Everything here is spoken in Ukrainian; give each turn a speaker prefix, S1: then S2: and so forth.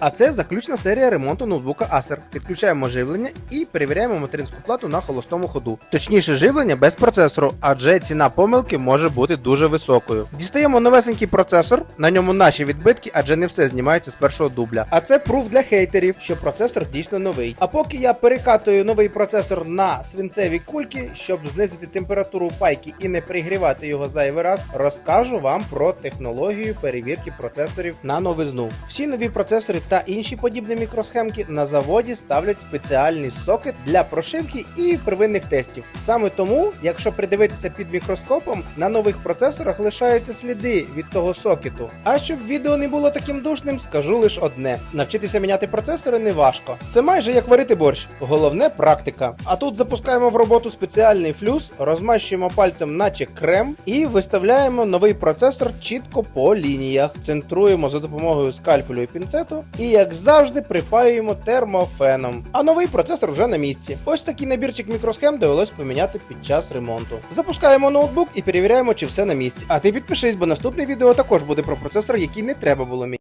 S1: А це заключна серія ремонту ноутбука Acer. Підключаємо живлення і перевіряємо материнську плату на холостому ходу. Точніше, живлення без процесору, адже ціна помилки може бути дуже високою. Дістаємо новесенький процесор, на ньому наші відбитки, адже не все знімається з першого дубля. А це пруф для хейтерів, що процесор дійсно новий. А поки я перекатую новий процесор на свинцеві кульки, щоб знизити температуру пайки і не пригрівати його зайвий раз, розкажу вам про технологію перевірки процесорів на новизну. Всі нові процесори та інші подібні мікросхемки на заводі ставлять спеціальний сокет для прошивки і первинних тестів. Саме тому, якщо придивитися під мікроскопом, на нових процесорах лишаються сліди від того сокету. А щоб відео не було таким душним, скажу лише одне: навчитися міняти процесори не важко. Це майже як варити борщ. Головне практика. А тут запускаємо в роботу спеціальний флюс, розмащуємо пальцем, наче крем, і виставляємо новий процесор чітко по лініях. Центруємо за допомогою скальпелю і пінцету, і як завжди припаюємо термофеном. А новий процесор вже на місці. Ось такий набірчик мікросхем довелось поміняти під час ремонту. Запускаємо ноутбук і перевіряємо, чи все на місці. А ти підпишись, бо наступне відео також буде про процесор, який не треба було міняти.